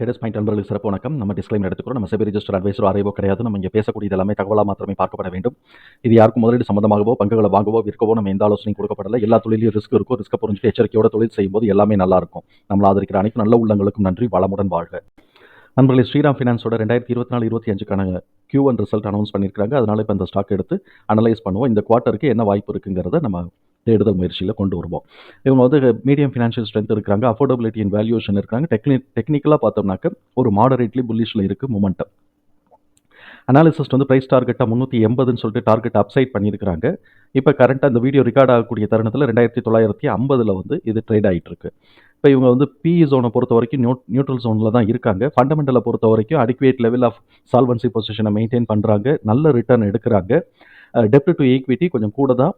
டேடஸ் point நண்பர்களுக்கு சிறப்பு வணக்கம். நம்ம டிஸ்க்ளைம் எடுத்துக்கிறோம். நம்ம செபி ரிஜிஸ்டர் அட்வைசர் அறைவோ கிடையாது. நம்ம இங்கே பேசக்கூடியது எல்லாமே தகவலாக மாத்திரமே பார்க்கப்பட வேண்டும். இது யாருக்கும் முதலீடு சம்பந்தமாகவோ பங்குகளை வாங்கவோ விற்கவோ நம்ம எந்த ஆலோசனையும் கொடுக்கப்படல. எல்லா தொழிலையும் ரிஸ்க் இருக்கும். ரிஸ்க் புரிஞ்சுட்டு எச்சரிக்கையோட தொழில் செய்யும்போது எல்லாமே நல்லா இருக்கும். நம்மள ஆதரிக்கிற அனைத்து நல்ல உள்ளங்களுக்கும் நன்றி. வளமுடன் வாழ்க. நண்பர்களே ஸ்ரீராம் ஃபினான்ஸோட ரெண்டாயிரத்தி இருபத்தி நாலு இருபத்தி அஞ்சுக்கான கியூ ஒன் ரிசல்ட் அனௌன்ஸ் பண்ணியிருக்காங்க அதனால இப்போ இந்த ஸ்டாக் எடுத்து அனலைஸ் பண்ணுவோம். இந்த குவார்ட்டருக்கு என்ன வாய்ப்பு இருக்குங்கிறத நம்ம தேடுதல் முயற்சியில் கொண்டு வருவோம். இவங்க வந்து மீடியம் ஃபினான்ஷியல் ஸ்ட்ரென்த் இருக்கிறாங்க அஃபோர்டபிலிட்டி அண்ட் வேல்யூஷன் இருக்காங்க டெக்னி டெக்னிக்கலாக பார்த்தோம்னாக்க ஒரு மாடரேட்லி புல்லிஷில் இருக்குது மொமெண்டம் அனாலிசிஸ்ட் வந்து ப்ரைஸ் டார்கெட்டாக முந்நூற்றி எண்பதுன்னு சொல்லிட்டு டார்கெட் அப்சைட் பண்ணியிருக்கிறாங்க. இப்போ கரண்ட்டாக அந்த வீடியோ ரெக்கார்ட் ஆகக்கூடிய தருணத்தில் ரெண்டாயிரத்தி தொள்ளாயிரத்தி ஐம்பதில் வந்து இது ட்ரேட் ஆகிட்டு இருக்கு. இப்போ இவங்க வந்து பிஇ ஜோனை பொறுத்த வரைக்கும் நியூ நியூட்ரல் ஜோனில் தான் இருக்காங்க. ஃபண்டமெண்டலை பொறுத்த வரைக்கும் அடிக்குவேட் லெவல் ஆஃப் சால்வன்சி பொசிஷனை மெயின்டைன் பண்ணுறாங்க நல்ல ரிட்டர்ன் எடுக்கிறாங்க. டெப்ட் டு ஈக்விட்டி கொஞ்சம் கூட தான்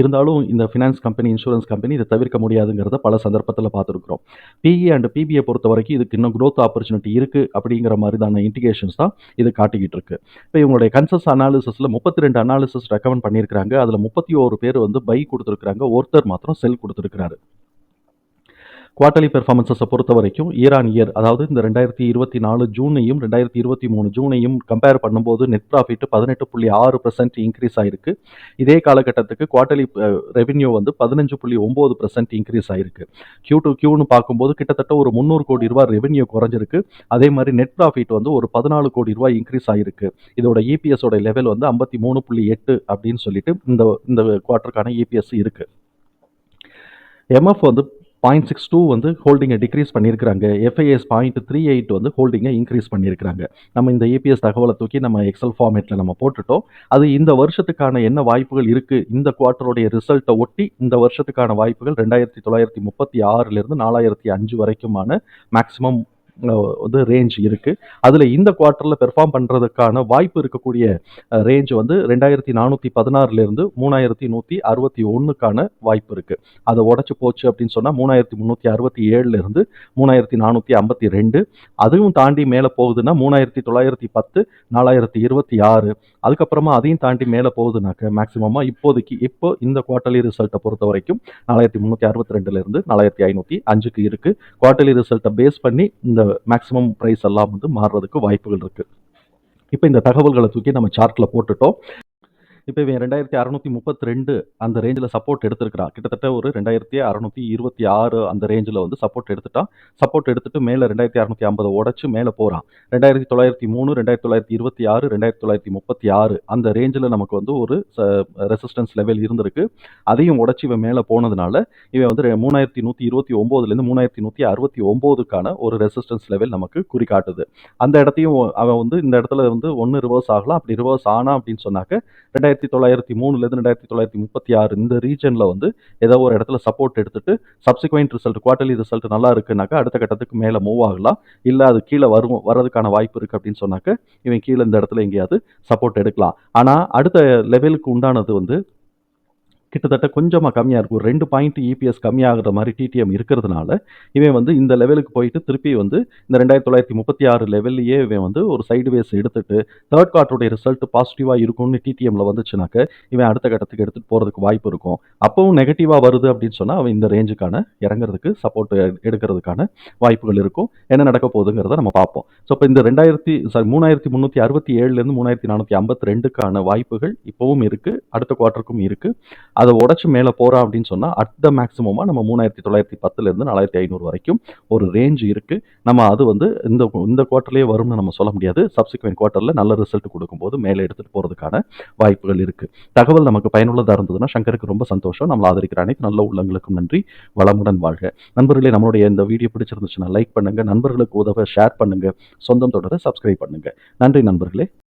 இருந்தாலும் இந்த ஃபினான்ஸ் கம்பெனி இன்சூரன்ஸ் கம்பெனி இதை தவிர்க்க முடியாதுங்கிறத பல சந்தர்ப்பத்தில் பார்த்துருக்குறோம். பிஇ அண்ட் பிபிஐ பொறுத்த வரைக்கும் இதுக்கு இன்னும் க்ரோத் ஆப்பர்ச்சுனிட்டி இருக்குது அப்படிங்கிற மாதிரிதான இண்டிகேஷன்ஸ் தான் இது காட்டிக்கிட்டு இருக்கு. இப்போ இவங்களுடைய கன்சஸ் அனாலிசிஸில் முப்பத்தி ரெண்டு அனாலிசிஸ் ரெக்கமெண்ட் பண்ணியிருக்காங்க அதில் முப்பத்தி ஓரு பேர் வந்து பை கொடுத்துருக்குறாங்க. ஒருத்தர் மாத்திரம் செல் கொடுத்துருக்குறாரு. குவார்டர்லி பெர்ஃபார்மன்ஸஸை பொறுத்த வரைக்கும் இயர் ஆன் இயர் அதாவது இந்த ரெண்டாயிரத்தி இருபத்தி நாலு ஜூனையும் ரெண்டாயிரத்தி இருபத்தி மூணு ஜூனையும் கம்பேர் பண்ணும்போது நெட் ப்ராஃபிட் பதினெட்டு புள்ளி ஆறு பர்சன்ட் இன்க்ரீஸ் ஆயிருக்கு. இதே காலகட்டத்துக்கு குவார்டர்லி ரெவென்யூ வந்து பதினஞ்சு புள்ளி ஒம்பது பர்சன்ட் இன்க்ரீஸ் ஆயிருக்கு. கியூ டு கியூன்னு பார்க்கும்போது கிட்டத்தட்ட ஒரு முந்நூறு கோடி ரூபாய் ரெவென்யூ குறைஞ்சிருக்கு. அதே மாதிரி நெட் ப்ராஃபிட் வந்து ஒரு பதினாலு கோடி ரூபாய் இன்க்ரீஸ் ஆயிருக்கு. இதோட இபிஎஸோட லெவல் வந்து ஐம்பத்தி மூணு புள்ளி எட்டு அப்படின்னு சொல்லிட்டு இந்த இந்த குவார்ட்டருக்கான இபிஎஸ் இருக்கு. எம்எஃப் வந்து பாயிண்ட் சிக்ஸ் டூ வந்து ஹோல்டிங்கை டிக்ரீஸ் பண்ணியிருக்கிறாங்க. எஃப்ஐஎஸ் பாயிண்ட் த்ரீ எயிட் வந்து ஹோல்டிங்கை இன்க்ரீஸ் பண்ணியிருக்காங்க நம்ம இந்த ஏபிஎஸ் தகவலை தூக்கி நம்ம எக்ஸல் ஃபார்மேட்டில் நம்ம போட்டுட்டோம். அது இந்த வருஷத்துக்கான என்ன வாய்ப்புகள் இருக்குது இந்த குவார்ட்டருடைய ரிசல்ட்டை ஒட்டி இந்த வருஷத்துக்கான வாய்ப்புகள் ரெண்டாயிரத்தி தொள்ளாயிரத்தி முப்பத்தி ஆறுலேருந்து நாலாயிரத்தி அஞ்சு வரைக்குமான மேக்ஸிமம் வந்து ரேஞ்ச் இருக்குது அதில் இந்த குவார்ட்டரில் பெர்ஃபார்ம் பண்ணுறதுக்கான வாய்ப்பு இருக்கக்கூடிய ரேஞ்ச் வந்து ரெண்டாயிரத்தி நானூற்றி பதினாறுலேருந்து மூணாயிரத்தி நூற்றி அறுபத்தி ஒன்றுக்கான வாய்ப்பு இருக்குது அதை உடச்சி போச்சு அப்படின்னு சொன்னால் மூணாயிரத்தி முந்நூற்றி அறுபத்தி ஏழுலேருந்து மூணாயிரத்தி நானூற்றி ஐம்பத்தி ரெண்டு. அதுவும் தாண்டி மேலே போகுதுன்னா மூணாயிரத்தி தொள்ளாயிரத்தி பத்து நாலாயிரத்தி இருபத்தி ஆறு. அதுக்கப்புறமா அதையும் தாண்டி மேலே போகுதுனாக்க மேக்ஸிமமாக இப்போதைக்கு இப்போ இந்த குவார்ட்டர்லி ரிசல்ட்டை பொறுத்த வரைக்கும் நாலாயிரத்தி முந்நூற்றி அறுபத்தி ரெண்டுலேருந்து நாலாயிரத்தி ஐநூற்றி அஞ்சுக்கு இருக்குது குவார்ட்டர்லி ரிசல்ட்டை பேஸ் பண்ணி இந்த மேக்ஸிமம் ப்ரைஸ் எல்லாம் வந்து மாறுறதுக்கு வாய்ப்புகள் இருக்குது இப்போ இந்த தகவல்களை தூக்கி நம்ம சார்ட்டில் போட்டுட்டோம். இப்போ இவன் ரெண்டாயிரத்தி அறநூற்றி முப்பத்தி ரெண்டு அந்த ரேஞ்சில் சப்போர்ட் எடுத்திருக்கிறான். கிட்டத்தட்ட ஒரு ரெண்டாயிரத்தி அறநூற்றி இருபத்தி ஆறு அந்த ரேஞ்சில் வந்து சப்போர்ட் எடுத்துட்டான். சப்போர்ட் எடுத்துட்டு மேலே ரெண்டாயிரத்தி அறநூற்றி ஐம்பது உடச்சு மேலே போகிறான் ரெண்டாயிரத்தி தொள்ளாயிரத்தி மூணு ரெண்டாயிரத்தி தொள்ளாயிரத்தி இருபத்தி ஆறு ரெண்டாயிரத்தி தொள்ளாயிரத்தி முப்பத்தி ஆறு அந்த ரேஞ்சில் நமக்கு வந்து ஒரு ரெசிஸ்டன்ஸ் லெவல் இருந்திருக்கு. அதையும் உடச்சி இவன் மேலே போனதுனால இவன் வந்து மூணாயிரத்தி நூற்றி இருபத்தி ஒம்போதுலேருந்து மூணாயிரத்தி நூற்றி அறுபத்தி ஒம்போதுக்கான ஒரு ரெசிஸ்டன்ஸ் லெவல் நமக்கு குறிக்காட்டுது அந்த இடத்தையும் அவன் வந்து இந்த இடத்துல வந்து ஒன்று ரிவர்ஸ் ஆகலாம். அப்படி ரிவர்ஸ் ஆனால் அப்படின்னு சொன்னாக்க ரெண்டாயிரத்தி தொள்ளாயிரத்தி மூணுலேருந்து ரெண்டாயிரத்தி தொள்ளாயிரத்தி முப்பத்தி ஆறு இந்த ரீஜனில் வந்து ஏதோ ஒரு இடத்துல சப்போர்ட் எடுத்துட்டு சப்சிக்வெண்ட் ரிசல்ட் குவார்டர்லி ரிசல்ட் நல்லா இருக்குனாக்கா அடுத்த கட்டத்துக்கு மேலே மூவ் ஆகலாம். இல்லை அது கீழே வரும் வரதுக்கான வாய்ப்பு இருக்குது அப்படின்னு சொன்னாக்க இவன் கீழே இந்த இடத்துல எங்கேயாவது சப்போர்ட் எடுக்கலாம். ஆனால் அடுத்த லெவலுக்கு உண்டானது வந்து கிட்டத்தட்ட கொஞ்சமாக கம்மியாக இருக்கும். ஒரு ரெண்டு பாயிண்ட் இபிஎஸ் கம்மியாகிற மாதிரி டிடிஎம் இருக்கிறதுனால இவன் வந்து இந்த லெவலுக்கு போயிட்டு திருப்பி வந்து இந்த ரெண்டாயிரத்தி தொள்ளாயிரத்தி முப்பத்தி ஆறு லெவல்லையே இவன் வந்து ஒரு சைடு வேஸ் எடுத்துட்டு தேர்ட் குவார்ட்டருடைய ரிசல்ட் பாசிட்டிவாக இருக்கும்னு டிடிஎம்ல வந்துச்சுனாக்க இவன் அடுத்த கட்டத்துக்கு எடுத்துகிட்டு போகிறதுக்கு வாய்ப்பு இருக்கும். அப்பவும் நெகட்டிவாக வருது அப்படின்னு சொன்னால் அவன் இந்த ரேஞ்சுக்கான இறங்குறதுக்கு சப்போர்ட் எடுக்கிறதுக்கான வாய்ப்புகள் இருக்கும். என்ன நடக்க போகுதுங்கிறத நம்ம பார்ப்போம். ஸோ இப்போ இந்த ரெண்டாயிரத்தி சாரி மூணாயிரத்தி முந்நூற்றி அறுபத்தி ஏழுலேருந்து மூணாயிரத்தி நானூற்றி ஐம்பத்தி ரெண்டுக்கான வாய்ப்புகள் இப்போவும் இருக்குது அடுத்த குவார்ட்டருக்கும் இருக்குது அதை உடச்சி மேலே போகிறா அப்படின்னு சொன்னால் அட் த மேக்ஸிமமாக நம்ம மூணாயிரத்தி தொள்ளாயிரத்தி பத்துலேருந்து நாலாயிரத்தி ஐநூறு வரைக்கும் ஒரு ரேஞ்ச் இருக்குது நம்ம அது வந்து இந்த இந்த குவார்ட்டர்லேயே வரும்னு நம்ம சொல்ல முடியாது. சப்சிக்வெண்ட் குவார்ட்டரில் நல்ல ரிசல்ட் கொடுக்கும்போது மேலே எடுத்துகிட்டு போகிறதுக்கான வாய்ப்புகள் இருக்குது தகவல் நமக்கு பயனுள்ளதாக இருந்ததுன்னா சங்கருக்கு ரொம்ப சந்தோஷம். நம்மளை ஆதரிக்கிற அனைத்து நல்ல உள்ளங்களுக்கும் நன்றி. வளமுடன் வாழ்க. நண்பர்களே நம்மளுடைய இந்த வீடியோ பிடிச்சிருந்துச்சுன்னா லைக் பண்ணுங்கள் நண்பர்களுக்கு உதவ ஷேர் பண்ணுங்கள் சொந்தம் தொடர சப்ஸ்கிரைப் பண்ணுங்கள் நன்றி நண்பர்களே.